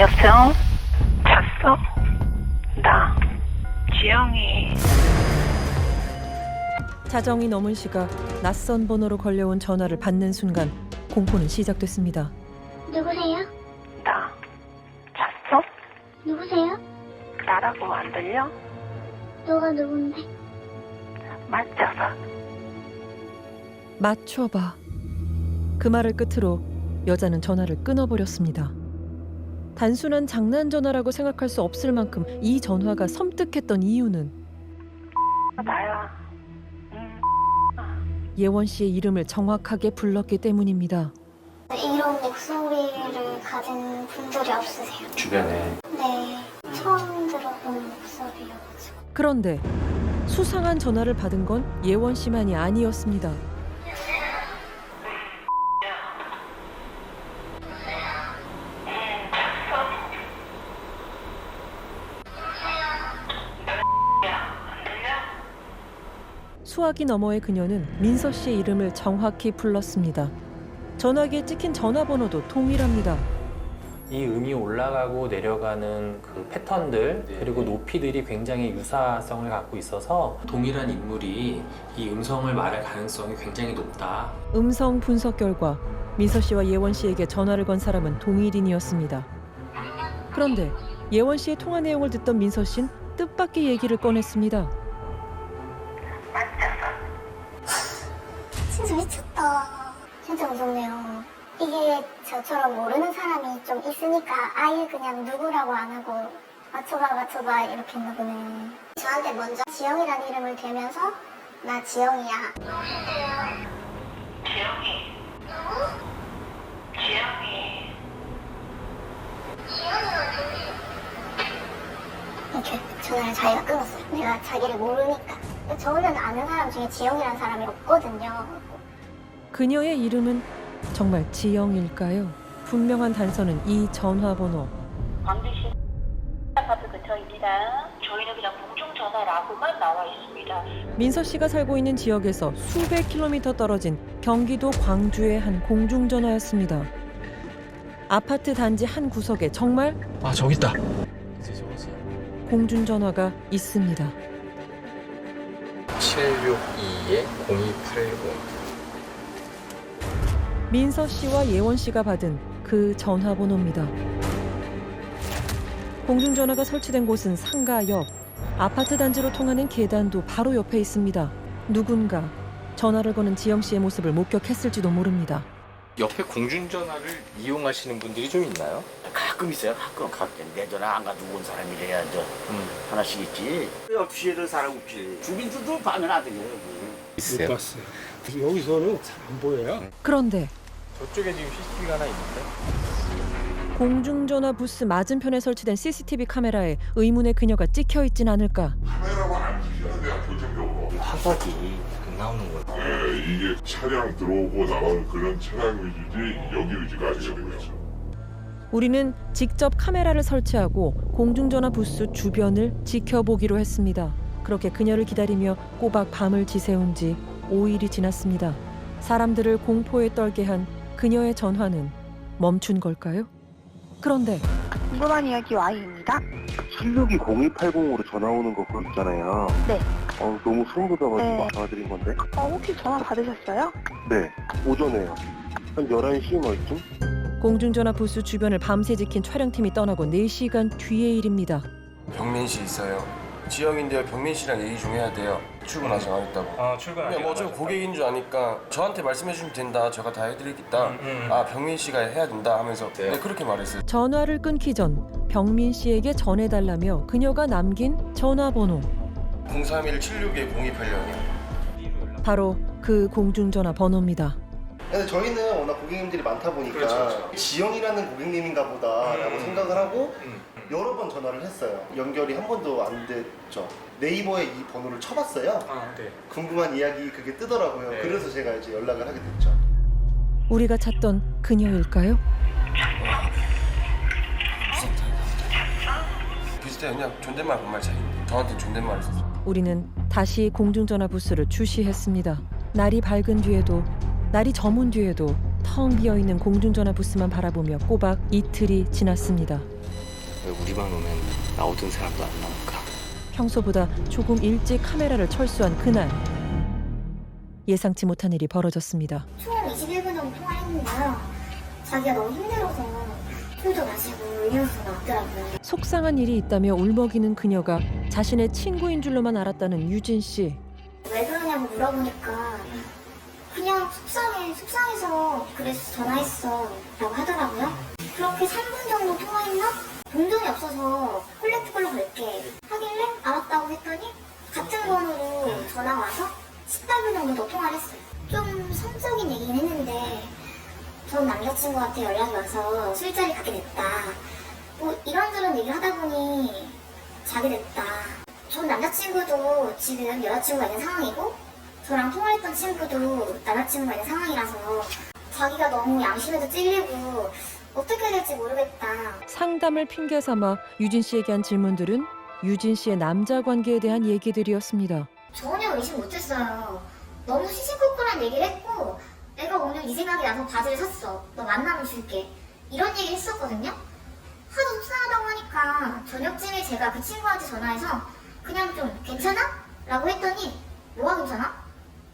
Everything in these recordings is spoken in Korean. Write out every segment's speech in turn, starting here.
여보세요? 잤어? 나 지영이 자정이 넘은 시각 낯선 번호로 걸려온 전화를 받는 순간 공포는 시작됐습니다. 누구세요? 나 잤어? 누구세요? 나라고 안 들려? 너가 누군데? 맞춰서 맞춰봐. 그 말을 끝으로 여자는 전화를 끊어버렸습니다. 단순한 장난 전화라고 생각할 수 없을 만큼 이 전화가 섬뜩했던 이유는 나야 음, 예원 씨의 이름을 정확하게 불렀기 때문입니다. 이런 목소리를 가진 분들이 없으세요? 주변에 네, 처음 들어본 목소리여가지고. 그런데 수상한 전화를 받은 건 예원 씨만이 아니었습니다. 수화기 너머의 그녀는 민서 씨의 이름을 정확히 불렀습니다. 전화기에 찍힌 전화번호도 동일합니다. 이 음이 올라가고 내려가는 그 패턴들 그리고 높이들이 굉장히 유사성을 갖고 있어서 동일한 인물이 이 음성을 말할 가능성이 굉장히 높다. 음성 분석 결과 민서 씨와 예원 씨에게 전화를 건 사람은 동일인이었습니다. 그런데 예원 씨의 통화 내용을 듣던 민서 씨는 뜻밖의 얘기를 꺼냈습니다. 미쳤다. 진짜 무섭네요. 이게 저처럼 모르는 사람이 좀 있으니까 아예 그냥 누구라고 안 하고 맞춰봐 맞춰봐 이렇게 했나 보네. 저한테 먼저 지영이라는 이름을 대면서 나 지영이야. 지영이 지영이 이렇게 전화를 자기가 끊었어요. 내가 자기를 모르니까. 저는 아는 사람 중에 지영이라는 사람이 없거든요. 그녀의 이름은 정말 지영일까요? 분명한 단서는 이 전화번호. 광주시 아파트 근처입니다. 저희는 그냥 공중 전화라고만 나와 있습니다. 민서 씨가 살고 있는 지역에서 수백 킬로미터 떨어진 경기도 광주의 한 공중 전화였습니다. 아파트 단지 한 구석에 정말 아 저기 있다. 이제 저거지. 공중 전화가 있습니다. 762에 0280. 민서 씨와 예원 씨가 받은 그 전화번호입니다. 공중전화가 설치된 곳은 상가 옆. 아파트 단지로 통하는 계단도 바로 옆에 있습니다. 누군가 전화를 거는 지영 씨의 모습을 목격했을지도 모릅니다. 옆에 공중전화를 이용하시는 분들이 좀 있나요? 가끔 있어요. 가끔 가끔 내 전화 안 가지고 온 사람이 래야 저 음. 하나씩 있지. 없이를 사람 없이. 주민들도 밤에는 안 들려요. 있어요. 봤어요. 여기서는 잘 안 보여요. 그런데 저쪽에 지금 CCTV가 하나 있는데. 공중전화 부스 맞은편에 설치된 CCTV 카메라에 의문의 그녀가 찍혀 있진 않을까? 화석이 안 나오는 거예요. 네, 이게 차량 들어오고 나가는 그런 차량 위주지 여기 위주가 아니거든요. 우리는 직접 카메라를 설치하고 공중전화 부스 주변을 지켜보기로 했습니다. 그렇게 그녀를 기다리며 꼬박 밤을 지새운 지 5일이 지났습니다. 사람들을 공포에 떨게 한 그녀의 전화는 멈춘 걸까요? 그런데 궁금한 이야기 Y입니다. 76이 0280으로 전화 오는 거 그거 있잖아요. 네. 어, 너무 소름 돋아가지고 네. 알아드린 건데. 어, 혹시 전화 받으셨어요? 네. 오전에요. 한 11시 뭐쯤? 공중전화 부스 주변을 밤새 지킨 촬영팀이 떠나고 4시간 뒤의 일입니다. 병민 씨 있어요. 지영인데요. 병민 씨랑 얘기 좀 해야 돼요. 출근 아직 안 했다고. 아 출근 그냥 뭐저 고객인 줄 아니까 저한테 말씀해 주시면 된다. 제가 다 해드리겠다. 아 병민 씨가 해야 된다 하면서 네 그렇게 말했어요. 전화를 끊기 전 병민 씨에게 전해달라며 그녀가 남긴 전화번호. 03176에 0280이요. 바로 그 공중전화 번호입니다. 근데 저희는 워낙 고객님들이 많다 보니까 그렇죠, 그렇죠. 지영이라는 고객님인가 보다라고 음. 생각을 하고 음. 여러 번 전화를 했어요. 연결이 한 번도 안 됐죠. 네이버에 이 번호를 쳐봤어요. 아 네. 궁금한 이야기 그게 뜨더라고요. 네. 그래서 제가 이제 연락을 하게 됐죠. 우리가 찾던 그녀일까요? 비슷해요. 그냥 존댓말 반말 차이. 저한테 존댓말을 썼어요. 우리는 다시 공중전화 부스를 주시했습니다. 날이 밝은 뒤에도 날이 저문 뒤에도 텅 비어 있는 공중전화 부스만 바라보며 꼬박 이틀이 지났습니다. 왜 우리만 오면 나오던 사람도 안 나올까? 평소보다 조금 일찍 카메라를 철수한 그날 예상치 못한 일이 벌어졌습니다. 총 21분 정도 통화했는데요. 자기가 너무 힘들어서 술도 마시고 음료수 나왔더라고요. 속상한 일이 있다며 울먹이는 그녀가 자신의 친구인 줄로만 알았다는 유진 씨. 왜 그러냐고 물어보니까 그냥 속상해, 속상해서 그래서 전화했어 라고 하더라고요. 그렇게 3분 정도 통화했나? 동전이 없어서 콜렉트걸로 갈게 하길래 알았다고 했더니 같은 번호로 전화가 와서 18분 정도 더 통화를 했어요. 좀 성적인 얘기긴 했는데 전 남자친구한테 연락이 와서 술자리 가게 됐다. 뭐 이런저런 얘기를 하다 보니 자게 됐다. 전 남자친구도 지금 여자친구가 있는 상황이고 저랑 통화했던 친구도 남자친구가 있는 상황이라서 자기가 너무 양심에도 찔리고 어떻게 해야 될지 모르겠다. 상담을 핑계 삼아 유진 씨에게 한 질문들은 유진 씨의 남자 관계에 대한 얘기들이었습니다. 전혀 의심 못했어요. 너무 시시콜콜한 얘기를 했고 내가 오늘 이 생각이 나서 바지를 샀어. 너 만나면 줄게. 이런 얘기 했었거든요. 하도 속상하다고 하니까 저녁쯤에 제가 그 친구한테 전화해서 그냥 좀 괜찮아? 라고 했더니 뭐가 괜찮아?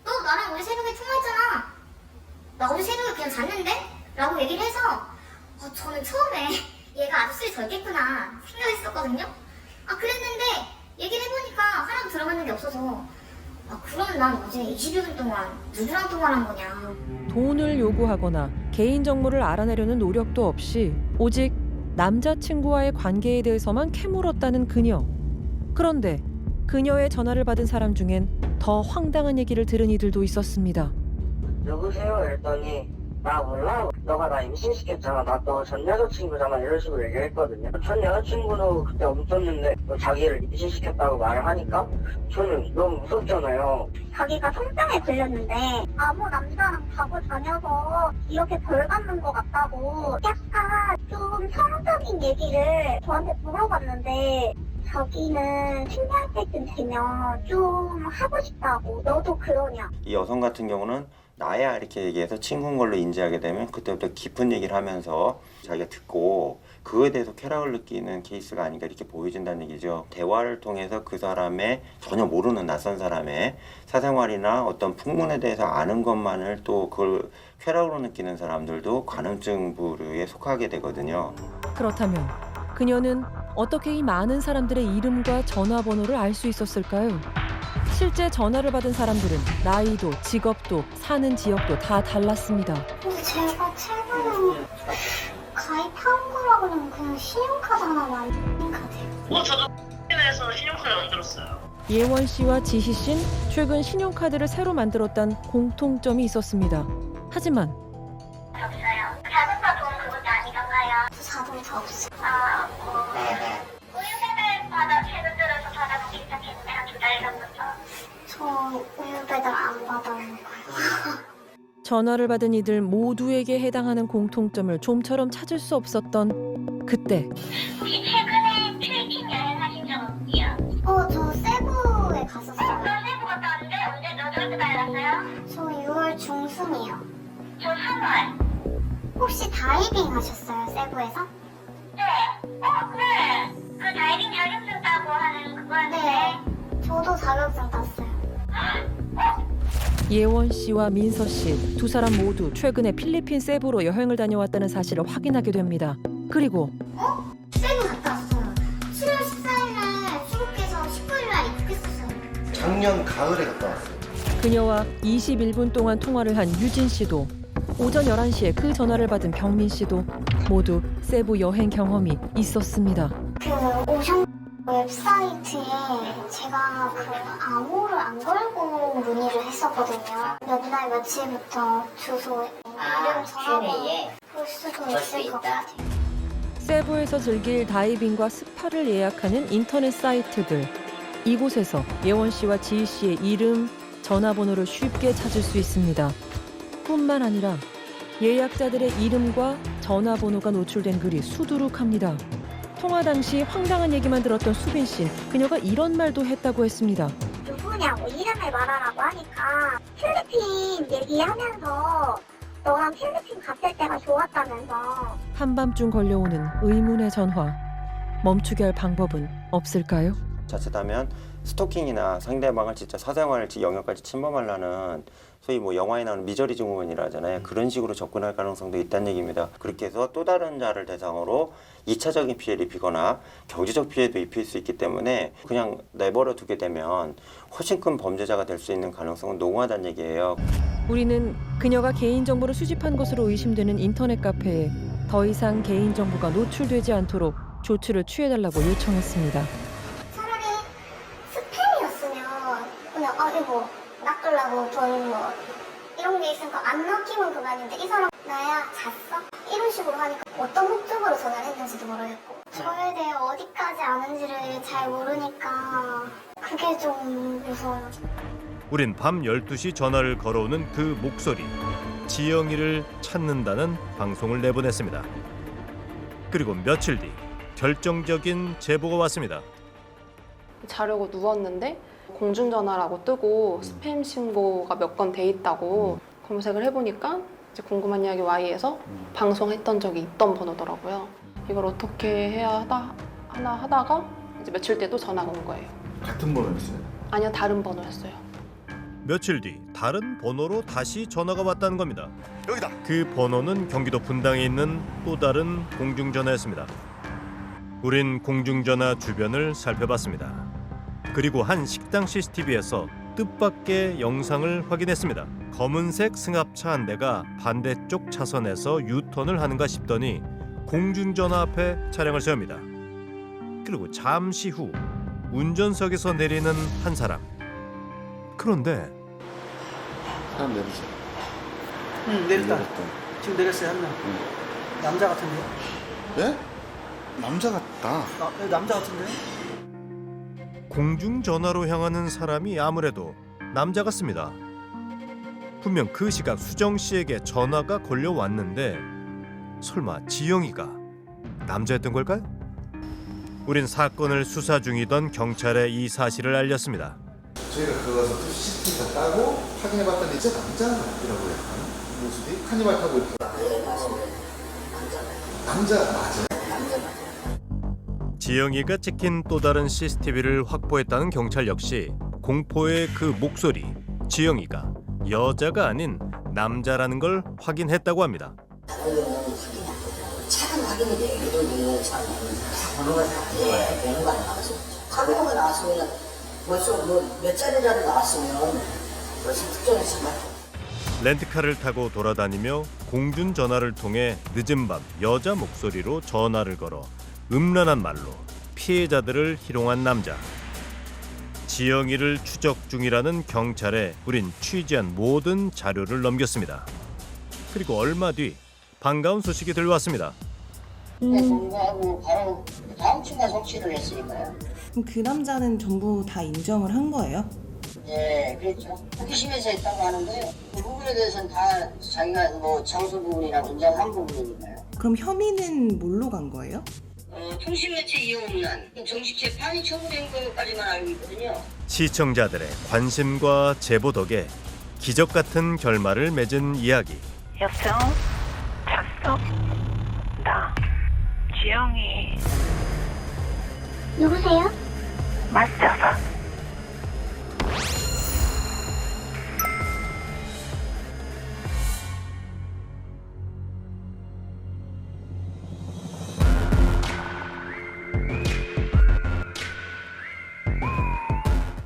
너 나랑 어제 새벽에 통화했잖아. 나 어제 새벽에 그냥 잤는데? 라고 얘기를 해서 어, 저는 처음에 얘가 아주 술이 덜 깼구나 생각했었거든요. 아 그랬는데 얘기를 해보니까 하나도 들어맞는 게 없어서 아 그럼 난 어제 20여 분 동안 누구랑 통화를 한 거냐 돈을 요구하거나 개인 정보를 알아내려는 노력도 없이 오직 남자친구와의 관계에 대해서만 캐물었다는 그녀. 그런데 그녀의 전화를 받은 사람 중엔 더 황당한 얘기를 들은 이들도 있었습니다. 여보세요? 이랬더니 나 몰라. 너가 나 임신시켰잖아. 나 너 전 여자친구잖아 이런 식으로 얘기를 했거든요. 전 여자친구도 그때 없었는데 너 자기를 임신시켰다고 말을 하니까 저는 너무 무섭잖아요. 자기가 성병에 걸렸는데 아무 남자랑 자고 다녀서 이렇게 벌 받는 것 같다고 약간 좀 성적인 얘기를 저한테 물어봤는데 자기는 신뢰할 때쯤 되면 좀 하고 싶다고. 너도 그러냐? 이 여성 같은 경우는 나야 이렇게 얘기해서 친구인 걸로 인지하게 되면 그때부터 깊은 얘기를 하면서 자기가 듣고 그거에 대해서 쾌락을 느끼는 케이스가 아닌가 이렇게 보여진다는 얘기죠. 대화를 통해서 그 사람의 전혀 모르는 낯선 사람의 사생활이나 어떤 풍문에 대해서 아는 것만을 또 그걸 쾌락으로 느끼는 사람들도 관음증 부류에 속하게 되거든요. 그렇다면 그녀는 어떻게 이 많은 사람들의 이름과 전화번호를 알 수 있었을까요? 실제 전화를 받은 사람들은 나이도 직업도 사는 지역도 다 달랐습니다. 근데 제가 최근에 가입한 거라고는 그냥 신용카드 하나 만든 카드예요 어, 저도 에서 신용카드 만들었어요. 예원 씨와 지희 씨는 최근 신용카드를 새로 만들었다는 공통점이 있었습니다. 하지만 우유 배달 안 받아요 전화를 받은 이들 모두에게 해당하는 공통점을 좀처럼 찾을 수 없었던 그때 혹시 최근에 필리핀 여행하신 적 없어요? 어, 저 세부에 갔었어요. 저 세부 갔다 왔는데 언제 몇 월때 다녀왔어요? 저 6월 중순이요. 저 3월. 혹시 다이빙 하셨어요, 세부에서? 네. 어, 그 예원 씨와 민서 씨 두 사람 모두 최근에 필리핀 세부로 여행을 다녀왔다는 사실을 확인하게 됩니다. 그리고 어? 세부 갔다 왔어요. 7월 14일날 출국해서 19일날 입국했었어요. 작년 가을에 갔다 왔어요. 그녀와 21분 동안 통화를 한 유진 씨도 오전 11시에 그 전화를 받은 병민 씨도 모두 세부 여행 경험이 있었습니다. 그 오션 웹사이트에 제가 그 암호를 안 걸고 문의를 했었거든요. 몇 날 며칠부터 주소, 이름, 전화번호 볼 수도 있을 것 같아요. 세부에서 즐길 다이빙과 스파를 예약하는 인터넷 사이트들. 이곳에서 예원 씨와 지희 씨의 이름, 전화번호를 쉽게 찾을 수 있습니다. 뿐만 아니라 예약자들의 이름과 전화번호가 노출된 글이 수두룩합니다. 통화 당시 황당한 얘기만 들었던 수빈 씨는 그녀가 이런 말도 했다고 했습니다. 누구냐고 이름을 말하라고 하니까 필리핀 얘기하면서 너랑 필리핀 갔을 때가 좋았다면서 한밤중 걸려오는 의문의 전화. 멈추게 할 방법은 없을까요? 자칫하면 스토킹이나 상대방을 진짜 사생활 영역까지 침범하려는 소위 뭐 영화에 나오는 미저리 증후군이라 하잖아요. 그런 식으로 접근할 가능성도 있다는 얘기입니다. 그렇게 해서 또 다른 자를 대상으로 이차적인 피해를 입히거나 경제적 피해도 입힐 수 있기 때문에 그냥 내버려 두게 되면 훨씬 큰 범죄자가 될 수 있는 가능성은 농후하다는 얘기예요. 우리는 그녀가 개인정보를 수집한 것으로 의심되는 인터넷 카페에 더 이상 개인정보가 노출되지 않도록 조치를 취해달라고 요청했습니다. 차라리 그냥 아 이거 낚으려고 돈 뭐 이런 게 있으니까 안 낚이면 그만인데 이 사람 나야 잤어? 이런 식으로 하니까 어떤 목적으로 전화를 했는지도 모르겠고 저에 대해 어디까지 아는지를 잘 모르니까 그게 좀 무서워요. 우린 밤 12시 전화를 걸어오는 그 목소리 지영이를 찾는다는 방송을 내보냈습니다. 그리고 며칠 뒤 결정적인 제보가 왔습니다. 자려고 누웠는데 공중전화라고 뜨고 스팸 신고가 몇 건 돼 있다고 검색을 해보니까 이제 궁금한 이야기 Y에서 방송했던 적이 있던 번호더라고요. 이걸 어떻게 해야 하다 하나 하다가 이제 며칠 뒤에 또 전화가 온 거예요. 같은 번호였어요? 아니요 다른 번호였어요. 며칠 뒤 다른 번호로 다시 전화가 왔다는 겁니다. 여기다. 그 번호는 경기도 분당에 있는 또 다른 공중전화였습니다. 우린 공중전화 주변을 살펴봤습니다. 그리고 한 식당 CCTV에서 뜻밖의 영상을 확인했습니다. 검은색 승합차 한 대가 반대쪽 차선에서 유턴을 하는가 싶더니 공중전화 앞에 차량을 세웁니다. 그리고 잠시 후 운전석에서 내리는 한 사람. 그런데 사람 내리죠. 응 내렸다. 지금 내렸어요 한 명. 남자 같은데요? 예? 남자 같다. 나, 네, 남자 같은데요? 공중 전화로 향하는 사람이 아무래도 남자 같습니다. 분명 그 시각 수정 씨에게 전화가 걸려 왔는데 설마 지영이가 남자였던 걸까요? 우린 사건을 수사 중이던 경찰에 이 사실을 알렸습니다. 저희가 그거 가서 CCTV 다 따고 확인해봤더니 진짜 남자더라고요. 모습이 카니발 타고 이렇게. 남자 맞아요. 지영이가 찍힌 또 다른 CCTV를 확보했다는 경찰 역시 공포의 그 목소리 지영이가 여자가 아닌 남자라는 걸 확인했다고 합니다. 차는 확인이 돼. 이도 있는 차는 번호가 예, 번호가 나와서 번호가 나왔으면 벌써 뭐몇 자리라도 나왔으면 벌써 특정해서 맞죠. 렌트카를 타고 돌아다니며 공중 전화를 통해 늦은 밤 여자 목소리로 전화를 걸어 음란한 말로 피해자들을 희롱한 남자. 지영이를 추적 중이라는 경찰에 우린 취재한 모든 자료를 넘겼습니다. 그리고 얼마 뒤 반가운 소식이 들려왔습니다. 네, 공부하고 바로 다음 주가 송치를 했으니까요. 그럼 그 남자는 전부 다 인정을 한 거예요? 예, 그렇죠. 호기심에서 했다고 하는데요. 그 부분에 대해서는 다 자기가 뭐 장소 부분이나 인정한 부분이니까요. 그럼 혐의는 뭘로 간 거예요? 어, 통신매체 이용난 정식 재판이 처분된 것까지만 알고 있거든요. 시청자들의 관심과 제보 덕에 기적 같은 결말을 맺은 이야기. 여보세요? 잤어? 나 지영이 누구세요? 맞춰서